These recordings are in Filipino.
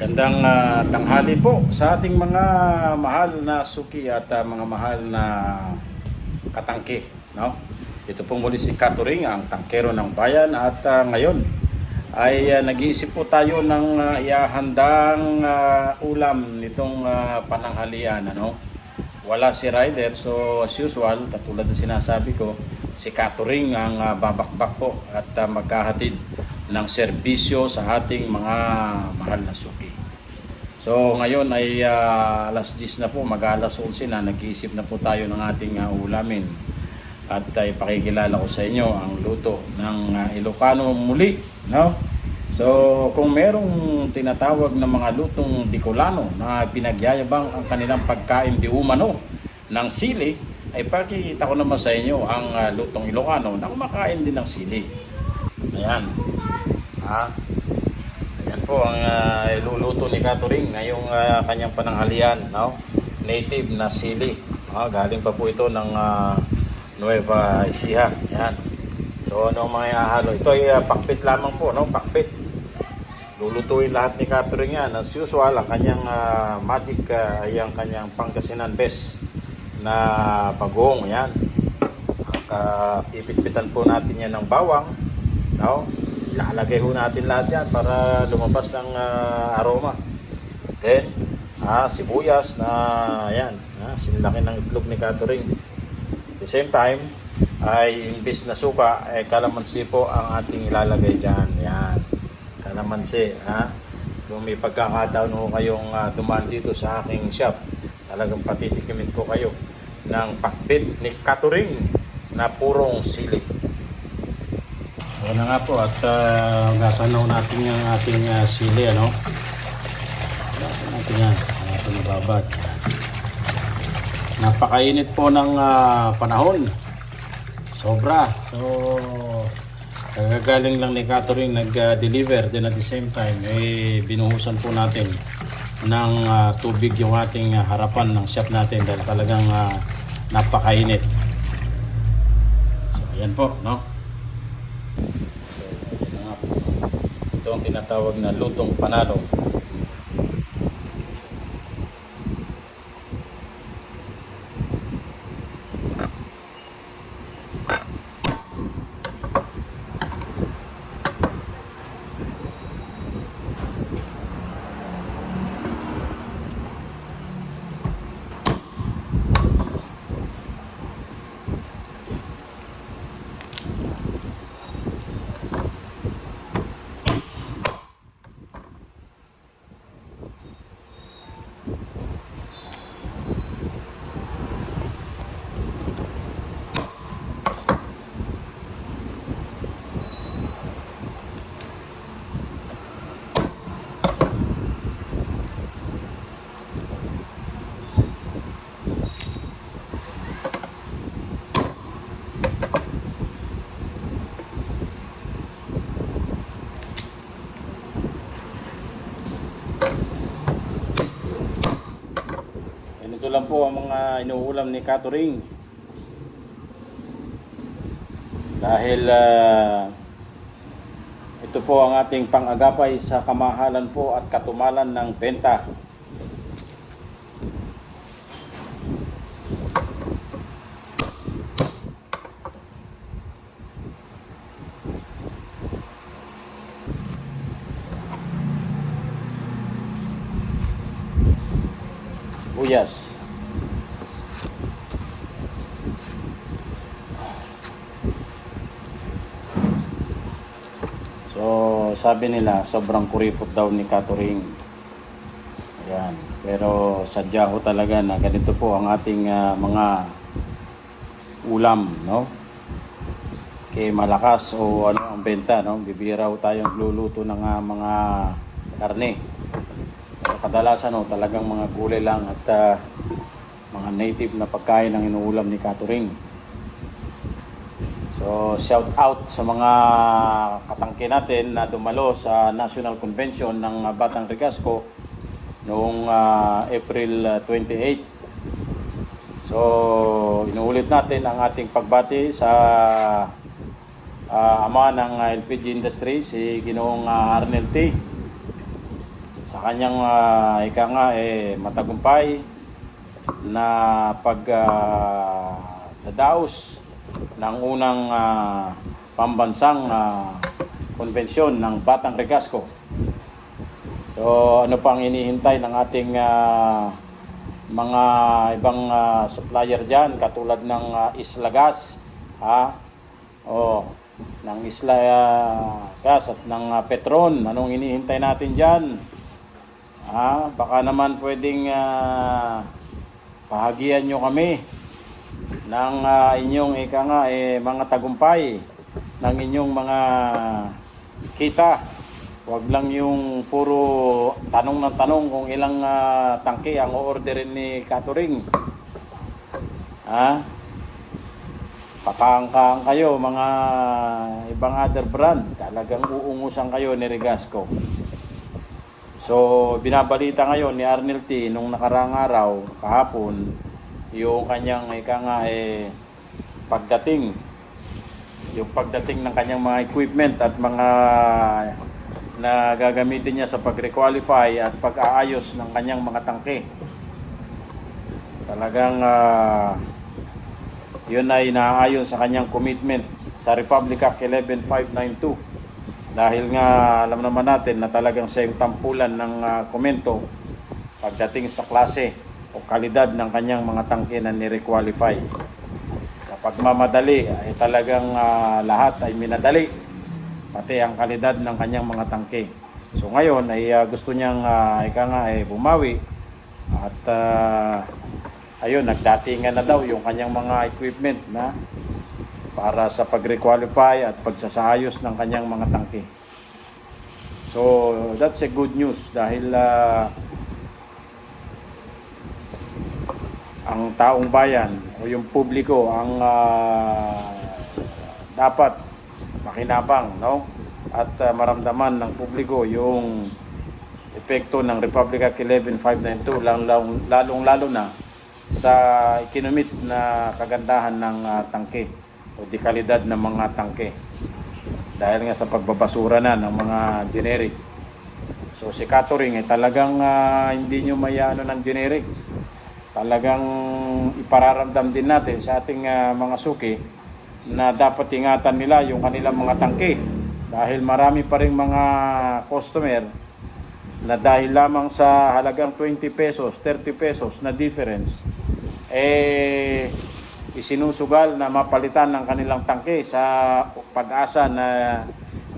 Gandang ah, tanghali po sa ating mga mahal na suki at ah, mga mahal na katangke. No? Ito pong muli si Katuring, ang tangkero ng bayan at ah, ngayon ay ah, nag-iisip po tayo ng ah, iahandang ah, ulam nitong ah, pananghalian. Ano? Wala si Ryder so as usual, katulad ng sinasabi ko, si Katuring ang ah, babakbak po at ah, magkahatid ng serbisyo sa ating mga mahal na suki. So ngayon ay ah, alas 10 na po, mag-alas 11 na, nag-iisip na po tayo ng ating ah, ulamin. At ay pakikilala ko sa inyo ang luto ng ah, Ilocano muli. No? So kung merong tinatawag na mga lutong Bicolano na pinagyayabang ang kanilang pagkain di umano ng sili, ay pakikita ko naman sa inyo ang ah, lutong Ilocano na kumakain din ng sili. Ayan. Ha? Po ang uh, iluluto ni Katuring ngayong ah, kanyang pananghalian, no? Native na sili. Ah, galing pa po ito ng ah, Nueva Ecija. Ayan. So ano mga ihahalo? Ito ay ah, pakpit lamang po, no? Pakpit. Lulutuin lahat ni Katuring yan. As usual, ang kanyang ah, magic ah, ay ang kanyang Pangasinan best na bagong. Ayan. Uh, ipitpitan po natin yan ng bawang. No? Ilalagay ho natin lahat yan para lumabas ang ah, aroma. Then, ah, sibuyas na yan. Ah, sinlaki ng itlog ni Katuring. At the same time, ay imbis na suka, ay kalamansi po ang ating ilalagay dyan. Yan. Kalamansi. Ha? Kung may pagkakataon ho kayong ah, dumaan dito sa aking shop, talagang patitikimin po kayo ng pakbit ni Katuring na purong sili. So na nga po at uh, gasan na natin yung ating uh, sili ano. Gasan natin yan. Ang ating nababad. Napakainit po ng ah, panahon. Sobra. So kagagaling lang ni Catherine nag-deliver din at the same time eh binuhusan po natin ng ah, tubig yung ating ah, harapan ng shop natin dahil talagang ah, napakainit. So ayan po, no? So, yun na nga po. Ito ang tinatawag na lutong panalo. Ganito lang po ang mga inuulam ni Katuring. Dahil ah, ito po ang ating pang-agapay sa kamahalan po at katumalan ng benta. Sibuyas. So, sabi nila, sobrang kuripot daw ni Katuring. Ayan. Pero sadya ko talaga na ganito po ang ating ah, mga ulam, no? Kay malakas o ano ang benta, no? Bibira ho tayong luluto ng ah, mga karne. Pero kadalasan no, talagang mga gulay lang at ah, mga native na pagkain ang inuulam ni Katuring. So, shout out sa mga katangke natin na dumalo sa National Convention ng ah, Batang Rigasco noong ah, April ah, 28. So, inuulit natin ang ating pagbati sa ah, ama ng ah, LPG industry, si Ginoong ah, Arnel T. Sa kanyang ah, ika nga eh, matagumpay na pag ah, dadaos ng unang ah, pambansang ah, konbensyon ng Batang Regasco. So ano pang inihintay ng ating ah, mga ibang ah, supplier diyan katulad ng ah, Isla Gas, ha? O ng Isla ah, Gas at ng ah, Petron. Anong inihintay natin diyan? Ha? Baka naman pwedeng ah, pahagian nyo kami ng ah, inyong ika nga eh, mga tagumpay ng inyong mga kita. Huwag lang yung puro tanong ng tanong kung ilang ah, tangke ang o-orderin ni Katuring. Ha? Pakangkang kayo mga ibang other brand. Talagang uungusan kayo ni Regasco. So, binabalita ngayon ni Arnel T. nung nakarang araw, kahapon, yung kanyang ika nga eh, pagdating. Yung pagdating ng kanyang mga equipment at mga na gagamitin niya sa pag-requalify at pag-aayos ng kanyang mga tangke. Talagang ah, yun ay naaayon sa kanyang commitment sa Republic Act 11592 dahil nga alam naman natin na talagang siya yung tampulan ng ah, komento pagdating sa klase o kalidad ng kanyang mga tangke na ni-requalify. Sa pagmamadali ay talagang ah, lahat ay minadali pati ang kalidad ng kanyang mga tangke. So ngayon ay ah, gusto niyang ah, ika nga ay bumawi at ah, ayun nagdatingan na daw yung kanyang mga equipment na para sa pag-requalify at pagsasayos ng kanyang mga tangke. So that's a good news dahil ah, ang taong bayan o yung publiko ang ah, dapat makinabang no? At ah, maramdaman ng publiko yung epekto ng Republic Act 11592 lalong lalong lalo na sa ikinumit na kagandahan ng ah, tangke o di kalidad ng mga tangke. Dahil nga sa pagbabasura na ng mga generic. So si Catering ay talagang ah, hindi nyo mayano ng generic talagang ipararamdam din natin sa ating ah, mga suki na dapat ingatan nila yung kanilang mga tangke dahil marami pa rin mga customer na dahil lamang sa halagang 20 pesos, 30 pesos na difference eh isinusugal na mapalitan ng kanilang tangke sa pag-asa na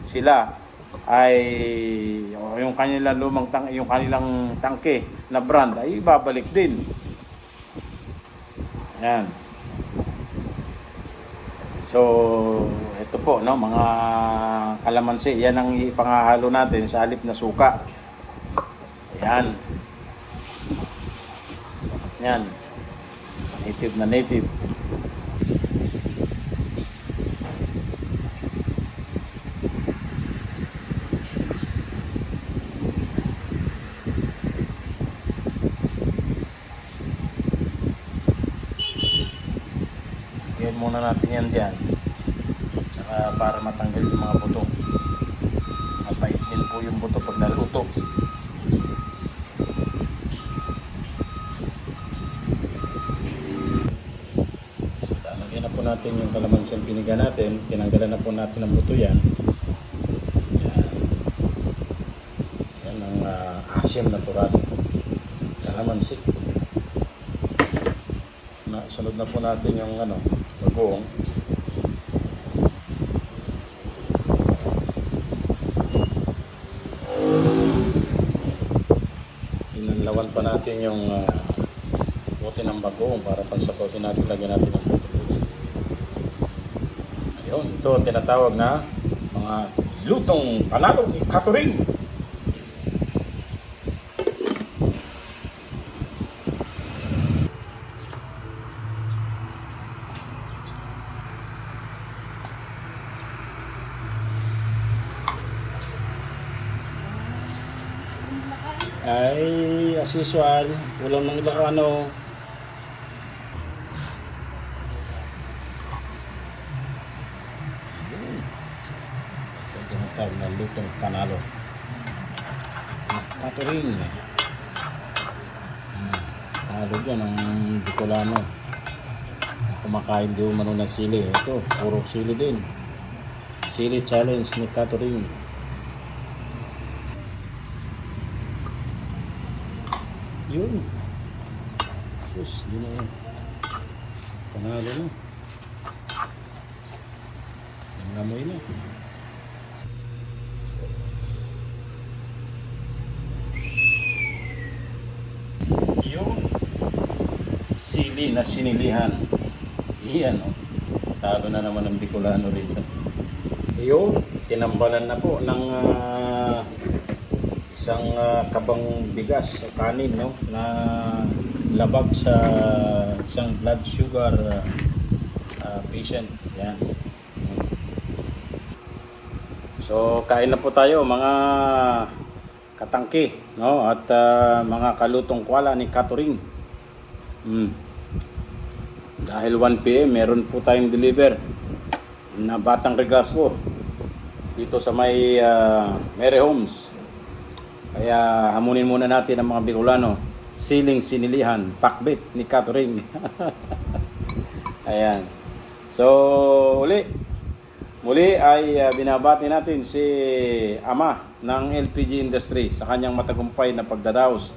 sila ay yung kanilang lumang tang yung kanilang tangke na brand ay ibabalik din. Yan. So, ito po, no, mga kalamansi, yan ang ipangahalo natin sa halip na suka. Yan. Yan. Native na native. Yan muna natin yan dyan. Tsaka para matanggal yung mga buto. Mapait din po yung buto pag naluto. Lalagyan na po natin yung kalamansi ang piniga natin. Tinanggalan na po natin ang buto yan. Yan. Yan ang uh, asim natural. Kalamansi. Na, sunod na po natin yung ano, bagoong. Inanlawan pa natin yung uh, bote ng bagoong para pagsapotin natin, lagyan natin ng bote. Ayun, ito ang tinatawag na mga lutong panalo ni Katuring. Ay, as usual, ulam ng Ilocano. Tinatawag na lutong panalo. Catering. Hmm. Talo dyan ang Bicolano. Kumakain di umano ng sili. Ito, puro sili din. Sili challenge ni Catering. Yun. Sus, yun na yun. Panalo na. Nangamoy na. Yung sili na sinilihan. Iyan, oh. Talo na naman ang Bicolano rito. Yung tinambalan na po ng ah, isang ah, kabang bigas o kanin no na labag sa isang blood sugar ah, ah, patient. Yan. So kain na po tayo mga katangki no at ah, mga kalutong kwala ni Katuring. Mm. Dahil 1 PM meron po tayong deliver na batang regaspo dito sa may ah, Mary Homes. Kaya hamunin muna natin ang mga Bicolano. Siling sinilihan, pakbit ni Katuring. Ayan. So, uli. Muli ay ah, binabati natin si Ama ng LPG industry sa kanyang matagumpay na pagdadaos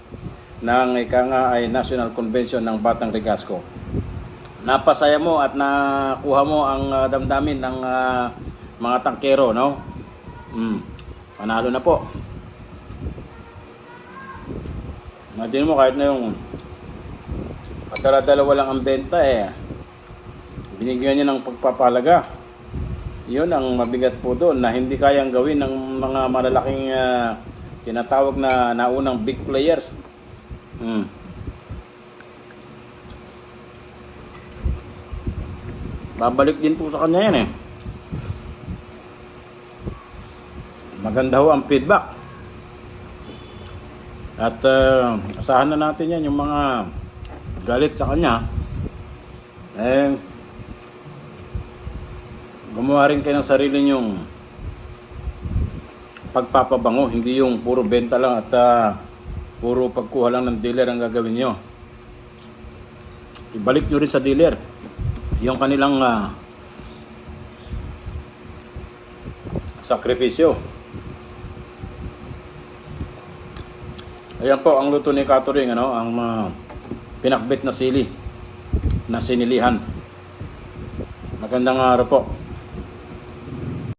ng ika nga ay National Convention ng Batang Regasco. Napasaya mo at nakuha mo ang ah, damdamin ng ah, mga tangkero, no? Mm. Panalo na po. Imagine mo kahit na yung dala-dalawa lang ang benta eh. Binigyan niya ng pagpapalaga. Yun ang mabigat po doon na hindi kayang gawin ng mga malalaking ah, tinatawag na naunang big players. Hmm. Babalik din po sa kanya yan eh. Maganda ho ang feedback. At uh, asahan na natin yan yung mga galit sa kanya. Eh, gumawa rin kayo ng sarili nyong pagpapabango, hindi yung puro benta lang at ah, puro pagkuha lang ng dealer ang gagawin nyo. Ibalik nyo rin sa dealer yung kanilang ah, sakripisyo. Ayan po ang luto ni Katuring, ano, ang ah, pinakbit na sili na sinilihan. Magandang araw po.